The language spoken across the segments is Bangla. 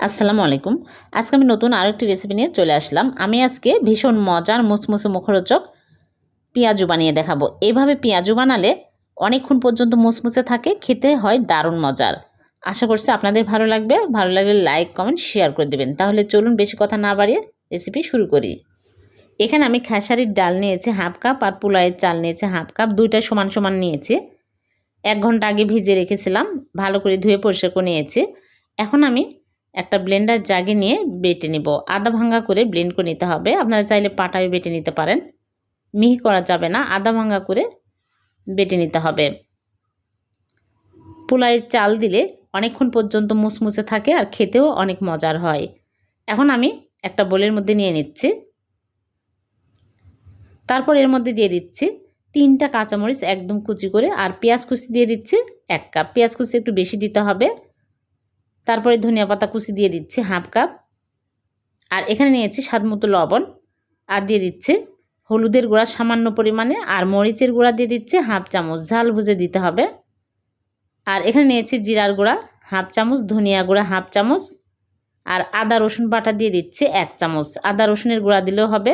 আসসালামু আলাইকুম। আজকে আমি নতুন আরেকটি রেসিপি নিয়ে চলে আসলাম। আমি আজকে ভীষণ মজার মুসমুসে মুখরোচক পেঁয়াজু বানিয়ে দেখাবো। এইভাবে পেঁয়াজু বানালে অনেকক্ষণ পর্যন্ত মুসমুসে থাকে, খেতে হয় দারুণ মজার। আশা করছি আপনাদের ভালো লাগবে। ভালো লাগলে লাইক কমেন্ট শেয়ার করে দেবেন। তাহলে চলুন বেশি কথা না বাড়িয়ে রেসিপি শুরু করি। এখানে আমি খেসারির ডাল নিয়েছি হাফ কাপ আর পোলাইয়ের চাল নিয়েছি হাফ কাপ। দুইটা সমান সমান নিয়েছি। এক ঘণ্টা আগে ভিজে রেখেছিলাম। ভালো করে ধুয়ে পরিষ্কার করে নিয়েছি। এখন আমি একটা ব্লেন্ডার জাগে নিয়ে বেটে নিব। আদা ভাঙ্গা করে ব্লেন্ড করে নিতে হবে। আপনারা চাইলে পাটায় বেটে নিতে পারেন। মিহি করা যাবে না। আদা ভাঙ্গা করে বেটে নিতে হবে। পোলাইয়ের চাল দিলে অনেকক্ষণ পর্যন্ত মুসমুসে থাকে আর খেতেও অনেক মজার হয়। এখন আমি একটা বোলের মধ্যে নিয়ে নিচ্ছি। তারপর এর মধ্যে দিয়ে দিচ্ছি তিনটা কাঁচামরিচ একদম কুচি করে আর পেঁয়াজ কুচি দিয়ে দিচ্ছি এক কাপ। পেঁয়াজ কুচি একটু বেশি দিতে হবে। তারপরে ধনিয়া পাতা কুচি দিয়ে দিচ্ছি হাফ কাপ। আর এখানে নিয়েছি স্বাদ মতো লবণ। আর দিয়ে দিচ্ছে হলুদের গুঁড়া সামান্য পরিমাণে আর মরিচের গুঁড়া দিয়ে দিচ্ছে হাফ চামচ। ঝাল বুঝে দিতে হবে। আর এখানে নিয়েছি জিরার গুঁড়া হাফ চামচ, ধনিয়া গুঁড়া হাফ চামচ। আর আদা, রসুন বাটা দিয়ে দিচ্ছে এক চামচ। আদা, রসুনের গুঁড়া দিলেও হবে।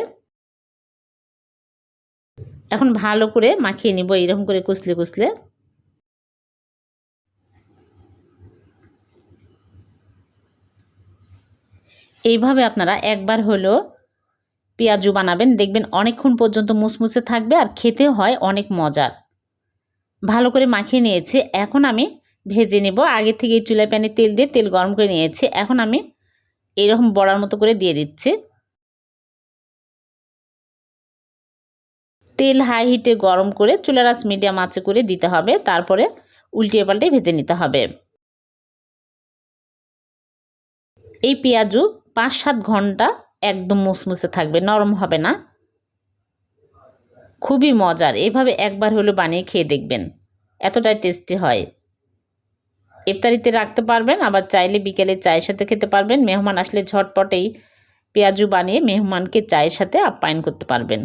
এখন ভালো করে মাখিয়ে নিব এরকম করে কুচলে কুচলে এইভাবে আপনারা একবার হলেও পেঁয়াজু বানাবেন। দেখবেন অনেকক্ষণ পর্যন্ত মুসমুসে থাকবে আর খেতে হয় অনেক মজার। ভালো করে মাখিয়ে নিয়েছি। এখন আমি ভেজে নেব। আগে থেকে এই চুলায় প্যানে তেল দিয়ে তেল গরম করে নিয়েছি। এখন আমি এরকম বড়ার মতো করে দিয়ে দিচ্ছি। তেল হাই হিটে গরম করে চুলার আঁচ মিডিয়াম আঁচে করে দিতে হবে। তারপরে উল্টিয়ে পাল্টে ভেজে নিতে হবে। এই পেঁয়াজু পাঁচ সাত ঘণ্টা একদম মুসমুসে থাকবে, নরম হবে না। খুবই মজার, এভাবে একবার হলো বানিয়ে খেয়ে দেখবেন, এতটাই টেস্টি হয়। ইফতারিতে রাখতে পারবেন, আবার চাইলে বিকেলে চায়ের সাথে খেতে পারবেন, মেহমান আসলে ঝটপটেই পেঁয়াজু বানিয়ে মেহমানকে চায়ের সাথে আপ্যায়ন করতে পারবেন।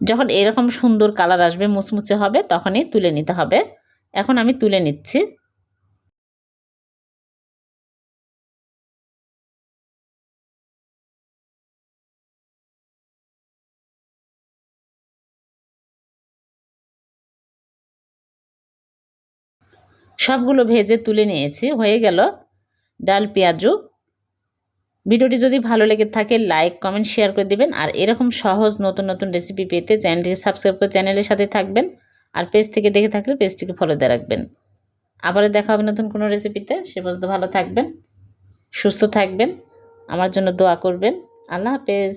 যখন এরকম সুন্দর কালার আসবে মুচমুচে হবে, তখনই তুলে নিতে হবে। এখন আমি তুলে নিচ্ছি। সবগুলো ভেজে তুলে নিয়েছি। হয়ে গেল ডাল, পেঁয়াজু। ভিডিওটি যদি ভালো লেগে থাকে লাইক কমেন্ট শেয়ার করে দিবেন। আর এরকম সহজ নতুন নতুন রেসিপি পেতে চ্যানেলটিকে সাবস্ক্রাইব করে চ্যানেলের সাথে থাকবেন। আর পেজ থেকে দেখে থাকলে পেজটিকে ফলো দিয়ে রাখবেন। আবারও দেখা হবে নতুন কোনো রেসিপিতে সে পর্যন্ত ভালো থাকবেন, সুস্থ থাকবেন, আমার জন্য দোয়া করবেন। আল্লাহ হাফেজ।